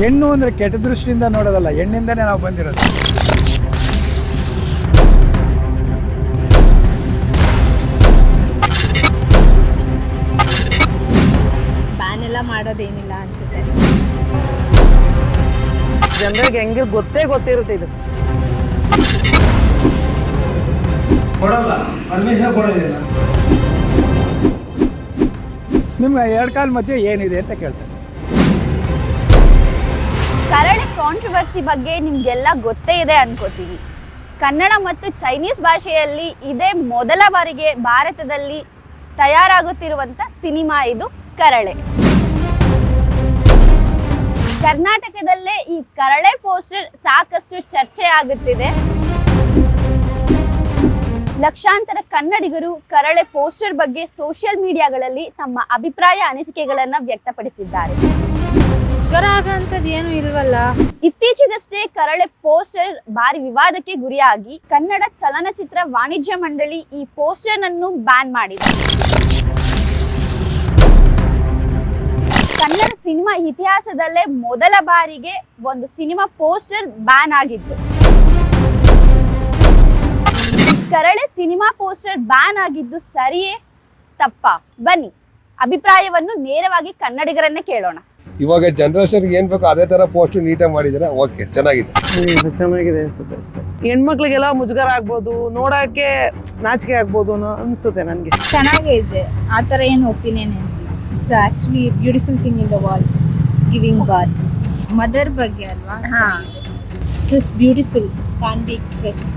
ಹೆಣ್ಣು ಅಂದರೆ ಕೆಟ್ಟ ದೃಷ್ಟಿಯಿಂದ ನೋಡೋದಲ್ಲ ಹೆಣ್ಣಿಂದನೇ ನಾವು ಬಂದಿರೋದು. ಬ್ಯಾನ್ ಎಲ್ಲ ಮಾಡೋದೇನಿಲ್ಲ ಅನ್ಸುತ್ತೆ. ಜನರಿಗೆ ಹೆಂಗೆ ಗೊತ್ತೇ ಗೊತ್ತಿರುತ್ತೆ ಇದು. ಕೊಡಲ್ಲ ಪರ್ಮಿಷನ್ ಕೊಡೋದಿಲ್ಲ. ನಿಮ್ಮ ಎರಡು ಕಾಲ ಮಧ್ಯೆ ಏನಿದೆ ಅಂತ ಕೇಳ್ತಾರೆ ಕರಡಿ ಕಾಂಟ್ರವರ್ಸಿ ಬಗ್ಗೆ ನಿಮ್ಗೆಲ್ಲ ಗೊತ್ತೇ ಇದೆ ಅನ್ಕೋತೀವಿ ಕನ್ನಡ ಮತ್ತು ಚೈನೀಸ್ ಭಾಷೆಯಲ್ಲಿ ಇದೇ ಮೊದಲ ಬಾರಿಗೆ ಭಾರತದಲ್ಲಿ ತಯಾರಾಗುತ್ತಿರುವಂತ ಸಿನಿಮಾ ಇದು ಕರಳೆ. ಕರ್ನಾಟಕದಲ್ಲೇ ಈ ಕರಳೆ ಪೋಸ್ಟರ್ ಸಾಕಷ್ಟು ಚರ್ಚೆ ಆಗುತ್ತಿದೆ. ಲಕ್ಷಾಂತರ ಕನ್ನಡಿಗರು ಕರಳೆ ಪೋಸ್ಟರ್ ಬಗ್ಗೆ ಸೋಷಿಯಲ್ ಮೀಡಿಯಾಗಳಲ್ಲಿ ತಮ್ಮ ಅಭಿಪ್ರಾಯ ಅನಿಸಿಕೆಗಳನ್ನ ವ್ಯಕ್ತಪಡಿಸಿದ್ದಾರೆ. ಮುಜುಗರ ಆಗಂತದ್ ಏನು ಇಲ್ವಲ್ಲ? ಇತ್ತೀಚೆಗಷ್ಟೇ ಕರಳೆ ಪೋಸ್ಟರ್ ಭಾರಿ ವಿವಾದಕ್ಕೆ ಗುರಿಯಾಗಿ ಕನ್ನಡ ಚಲನಚಿತ್ರ ವಾಣಿಜ್ಯ ಮಂಡಳಿ ಈ ಪೋಸ್ಟರ್ ಅನ್ನು ಬ್ಯಾನ್ ಮಾಡಿದೆ. ಕನ್ನಡ ಸಿನಿಮಾ ಇತಿಹಾಸದಲ್ಲೇ ಮೊದಲ ಬಾರಿಗೆ ಒಂದು ಸಿನಿಮಾ ಪೋಸ್ಟರ್ ಬ್ಯಾನ್ ಆಗಿತ್ತು. ಕರಳೆ ಸಿನಿಮಾ ಪೋಸ್ಟರ್ ಬ್ಯಾನ್ ಆಗಿದ್ದು ಸರಿಯೇ ತಪ್ಪ? ಬನ್ನಿ, ಅಭಿಪ್ರಾಯವನ್ನು ನೇರವಾಗಿ ಕನ್ನಡಿಗರನ್ನೇ ಕೇಳೋಣ. ಇವಾಗ ಜನರೇಷನ್ಗೆ ಏನ್ ಬೇಕೋ ಅದೇ ತರ ಪೋಸ್ಟ್ ನೀಟಾಗಿ ಮಾಡಿದ್ರೆ ಓಕೆ ಚೆನ್ನಾಗಿದೆ. ಚೆನ್ನಾಗಿದೆ ಅನ್ಸುತ್ತೆ ಅಷ್ಟೇ. ಹೆಣ್ಮಕ್ಳಿಗೆಲ್ಲ ಮುಜುಗರ ಆಗ್ಬೋದು ನೋಡಕ್ಕೆ ನಾಚಿಕೆ ಆಗ್ಬೋದು ಅನ್ನೋ ಅನ್ಸುತ್ತೆ ನನಗೆ. ಚೆನ್ನಾಗೇ ಇದೆ ಆ ಥರ ಏನು ಒಪಿನಿಯನ್ ಏನಿಲ್ಲ it's actually beautiful thing in the world giving birth mother ಬಗ್ಗೆ ಅಲ್ವಾ? It's just beautiful can be expressed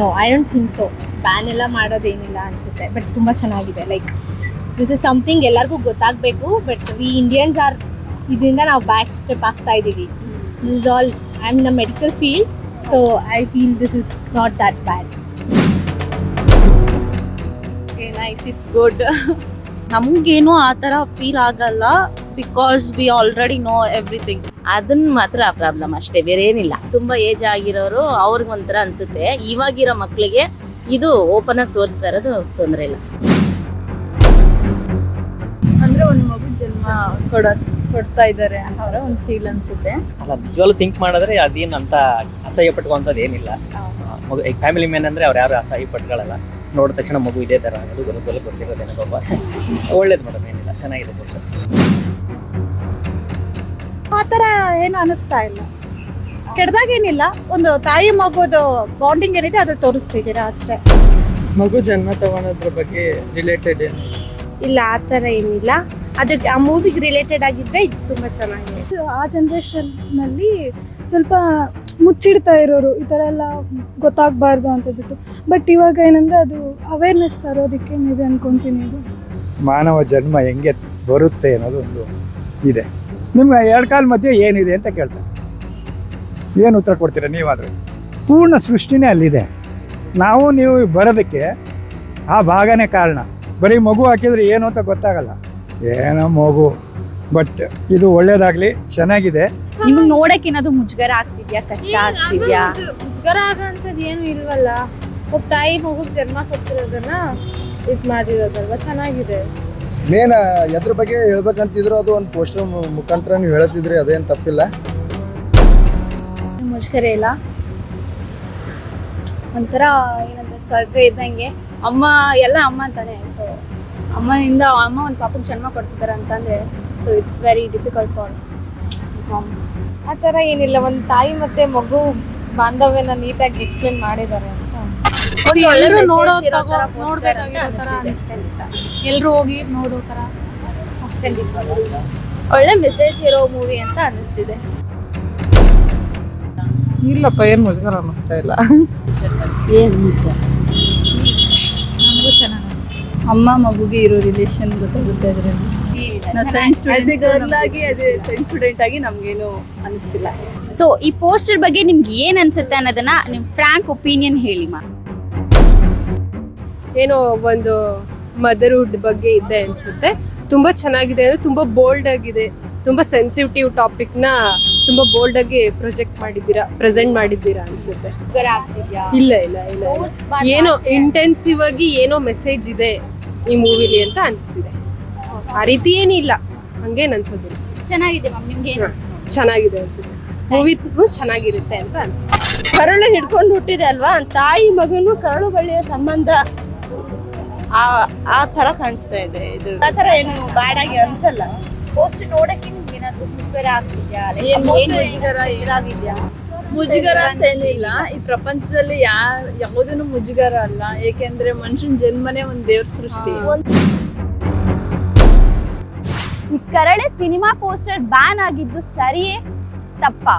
no I don't think so ban ಎಲ್ಲ ಮಾಡೋದೇನಿಲ್ಲ ಅನ್ಸುತ್ತೆ ಬಟ್ ತುಂಬ ಚೆನ್ನಾಗಿದೆ. ಲೈಕ್ ದಿಸ್ ಇಸ್ ಸಮಥಿಂಗ್ ಎಲ್ಲರಿಗೂ ಗೊತ್ತಾಗಬೇಕು ಬಟ್ ವಿ ಇಂಡಿಯನ್ಸ್ ಆರ್ ಇದರಿಂದ ನಾವು ಬ್ಯಾಕ್ ಸ್ಟೆಪ್ ಆಗ್ತಾ ಇದ್ದೀವಿ this is all I am in medical field so I feel this is not that bad nice it's good ನಮಗೇನು ಆ ಥರ ಫೀಲ್ ಆಗಲ್ಲ because we already know everything ಅದನ್ನ ಮಾತ್ರ ಪ್ರಾಬ್ಲಮ್ ಅಷ್ಟೇ ಬೇರೆ ಏನಿಲ್ಲ ತುಂಬ ಏಜ್ ಆಗಿರೋರು ಅವ್ರಿಗೆ ಒಂಥರ ಅನ್ಸುತ್ತೆ. ಇವಾಗಿರೋ ಮಕ್ಕಳಿಗೆ ಇದು ಓಪನ್ ಆಗಿ ತೋರಿಸ್ತಾ ಇರೋದು ತೊಂದರೆ ಇಲ್ಲ. ಅಂದ್ರೆ ಒಂದು ಮಗು ಜನ್ಮ ಕೊಡ ಕೊಡ್ತಾ ಇದ್ದಾರೆ ಅನ್ನೋ ಒಂದು ಫೀಲ್ ಅನ್ಸುತ್ತೆ. ಅಲ್ಲ ನಿಜವಾಗ್ಲೂ ಥಿಂಕ್ ಮಾಡಿದ್ರೆ ಅದೇನು ಅಂತ ಅಸಹ್ಯ ಪಟ್ಕೊಂಥದ್ದು ಏನಿಲ್ಲ. ಮಗು ಈಗ ಫ್ಯಾಮಿಲಿ ಮ್ಯಾನ್ ಅಂದರೆ ಅವ್ರು ಯಾರು ಅಸಹ್ಯ ಪಟ್ಕೊಳ್ಳಲ್ಲ ನೋಡಿದ ತಕ್ಷಣ ಮಗು ಇದೇ ಥರ ಗೊತ್ತಿರೋದೇನೋ ಪಾಪ. ಒಳ್ಳೇದು ಮೇಡಮ್ ಏನಿಲ್ಲ ಚೆನ್ನಾಗಿದೆ ಆ ಥರ ಏನು ಅನಿಸ್ತಾ ಇಲ್ಲ. ಕೆಡ್ದಾಗೇನಿಲ್ಲ ಒಂದು ತಾಯಿ ಮಗುದು ಬಾಂಡಿಂಗ್ ಏನಿದೆ ಅದು ತೋರಿಸ್ತಿದ್ದೀರಾ ಅಷ್ಟೇ. ಮಗು ಜನ್ಮ ತಗೊಳೋದ್ರ ಬಗ್ಗೆ ರಿಲೇಟೆಡ್ ಇಲ್ಲ ಆ ಥರ ಏನಿಲ್ಲ. ಅದಕ್ಕೆ ಆ ಮೂವಿಗೆ ರಿಲೇಟೆಡ್ ಆಗಿದ್ರೆ ಇದು ತುಂಬ ಚೆನ್ನಾಗಿದೆ. ಆ ಜನ್ರೇಷನ್ನಲ್ಲಿ ಸ್ವಲ್ಪ ಮುಚ್ಚಿಡ್ತಾ ಇರೋರು ಈ ಥರ ಎಲ್ಲ ಗೊತ್ತಾಗಬಾರ್ದು ಅಂತ ಬಿಟ್ಟು ಬಟ್ ಇವಾಗ ಏನಂದರೆ ಅದು ಅವೇರ್ನೆಸ್ ತರೋದಕ್ಕೆ ನೀವು ಅನ್ಕೊಂತೀನಿ ಇದು. ಮಾನವ ಜನ್ಮ ಹೆಂಗೆ ಬರುತ್ತೆ ಅನ್ನೋದು ಒಂದು ಇದೆ. ನಿಮ್ಮ ಎರಡು ಕಾಲ ಮಧ್ಯೆ ಏನಿದೆ ಅಂತ ಕೇಳ್ತಾರೆ ಏನು ಉತ್ತರ ಕೊಡ್ತೀರಾ ನೀವಾದರೂ? ಪೂರ್ಣ ಸೃಷ್ಟಿನೇ ಅಲ್ಲಿದೆ. ನಾವು ನೀವು ಬರೋದಕ್ಕೆ ಆ ಭಾಗನೇ ಕಾರಣ. ಬರೀ ಮಗು ಹಾಕಿದ್ರೆ ಏನು ಅಂತ ಗೊತ್ತಾಗಲ್ಲ. ಏನೋ ಮಗು. ಬಟ್ ಇದು ಒಳ್ಳೇದಾಗ್ಲಿ ಚೆನ್ನಾಗಿದೆ. ನಿಮ್ಗೆ ನೋಡಕ್ ಏನಾದ್ರು ಮುಜುಗರ ಆಗ್ತಿದ್ಯಾ? ಕಷ್ಟ ಆಗ್ತಿದ್ಯಾ? ಮುಜುಗರ ಆಗಂತದ್ ಏನು ಇಲ್ವಲ್ಲ. ಒಬ್ಬ ತಾಯಿ ಮಗುಗ್ ಜನ್ಮ ಕೊಟ್ಟಿರೋದನ್ನ ಇದ್ ಮಾಡಿರೋದಲ್ವಾ? ಚೆನ್ನಾಗಿದೆ. ಮೇನ್ ಎದ್ರ ಬಗ್ಗೆ ಹೇಳ್ಬೇಕಂತಿದ್ರು ಅದು ಒಂದು ಪೋಸ್ಟರ್ ಮುಖಾಂತರ ನೀವು ಹೇಳ್ತಿದ್ರಿ ಅದೇನು ತಪ್ಪಿಲ್ಲ. ಮುಜುಗರ ಇಲ್ಲ. ಒಂಥರ ಏನಂತ ಸ್ವರ್ಗ ಇದ್ದಂಗೆ. ಅಮ್ಮ ಎಲ್ಲ ಅಮ್ಮ ಅಂತಾನೆ ಸೊ ಅಮ್ಮನಿಂದ ಅಮ್ಮ ಒಂದು ಪಾಪಕ್ಕೆ ಜನ್ಮ ಕೊಡ್ತಿದ್ದಾರೆ ಅಂತಂದ್ರೆ so it's very difficult for ಆ ಥರ ಏನಿಲ್ಲ ಒಂದು ತಾಯಿ ಮತ್ತೆ ಮಗು ಬಾಂಧವ್ಯನ ನೀಟಾಗಿ ಎಕ್ಸ್ಪ್ಲೇನ್ ಮಾಡಿದ್ದಾರೆ ಅಂತ. ಎಲ್ಲರೂ ನೋಡೋ ತಗೋ ನೋಡ್ಬೇಕಾಗಿರೋ ಥರ ಎಲ್ಲರೂ ಹೋಗಿ ನೋಡೋ ಥರ ಒಳ್ಳೆ ಮೆಸೇಜ್ ಇರೋ ಮೂವಿ ಅಂತ ಅನಿಸ್ತಿದೆ. ಇಲ್ಲಪ್ಪ ಏನು ಮುಜುಗರ ಅನ್ನಿಸ್ತಾ ಇಲ್ಲ. ಅಮ್ಮ ಮಗುಗೆ ಇರೋ ರಿಲೇಷನ್ ಗೊತ್ತಾಗುತ್ತೆ ಅದರಲ್ಲಿ. ಸೈನ್ಸ್ ಆಗಿ ಅದೇ ಸೈನ್ಸ್ ಸ್ಟೂಡೆಂಟ್ ಆಗಿ ನಮ್ಗೇನು ಅನಿಸ್ತಿಲ್ಲ. ಸೊ ಈ ಪೋಸ್ಟರ್ ಬಗ್ಗೆ ನಿಮ್ಗೆ ಏನ್ ಅನ್ಸುತ್ತೆ ಅನ್ನೋದನ್ನ ನಿಮ್ ಫ್ರಾಂಕ್ ಒಪಿನಿಯನ್ ಹೇಳಿ ಮಾ ಏನೋ ಒಂದು ಮದರ್ಹುಡ್ ಬಗ್ಗೆ ಇದೆ ಅನ್ಸುತ್ತೆ. ತುಂಬಾ ಚೆನ್ನಾಗಿದೆ ಅಂದ್ರೆ ತುಂಬಾ ಬೋಲ್ಡ್ ಆಗಿದೆ. ತುಂಬಾ ಸೆನ್ಸಿಟಿವ್ ಟಾಪಿಕ್ನ ತುಂಬಾ ಬೋಲ್ಡ್ ಆಗಿ ಪ್ರೊಜೆಕ್ಟ್ ಮಾಡಿದ್ದೀರಾ ಪ್ರೆಸೆಂಟ್ ಮಾಡಿದ್ದೀರಾ ಅನ್ಸುತ್ತೆ. ಇಲ್ಲ ಇಲ್ಲ ಇಲ್ಲ. ಏನೋ ಇಂಟೆನ್ಸಿವ್ ಆಗಿ ಏನೋ ಮೆಸೇಜ್ ಇದೆ ಈ ಮೂವಿಲಿ ಅಂತ ಅನ್ಸ್ತಿದೆ. ಆ ರೀತಿ ಏನಿಲ್ಲ ಹಂಗೇನು ಅನ್ಸೋದಿಲ್ಲ ಚೆನ್ನಾಗಿದೆ ಚೆನ್ನಾಗಿದೆ ಅನ್ಸುತ್ತೆ. ಮೂವಿ ಚೆನ್ನಾಗಿರುತ್ತೆ ಅಂತ ಅನ್ಸುತ್ತೆ. ಕರಳು ಹಿಡ್ಕೊಂಡು ಹುಟ್ಟಿದೆ ಅಲ್ವಾ? ತಾಯಿ ಮಗನು ಕರಳು ಬಳ್ಳಿಯ ಸಂಬಂಧ ಆ ಆ ತರ ಕಾಣಿಸ್ತಾ ಇದೆ. ಇದು ಆ ತರ ಏನು ಬ್ಯಾಡ್ ಆಗಿ ಅನ್ಸಲ್ಲ. ಪೋಸ್ಟ್ ನೋಡಕ್ಕೆ ನಿಮ್ಗೆ ಏನಾದ್ರು ಮುಜುಗರ ಆಗ್ತಿದ್ಯಾ? ಏನ್- ಮುಜುಗರ? ಏನಾಗಿದ್ಯಾ? ಮುಜುಗರ ಅಂತ ಏನಿಲ್ಲ. ಈ ಪ್ರಪಂಚದಲ್ಲಿ ಯಾ ಯಾವುದನ್ನು ಮುಜುಗರ ಅಲ್ಲ. ಏಕೆಂದ್ರೆ ಮನುಷ್ಯನ ಜನ್ಮನೇ ಒಂದ್ ದೇವ್ರ ಸೃಷ್ಟಿ. ಈ ಕರಳೆ ಸಿನಿಮಾ ಪೋಸ್ಟರ್ ಬ್ಯಾನ್ ಆಗಿದ್ದು ಸರಿಯೇ ತಪ್ಪಾ.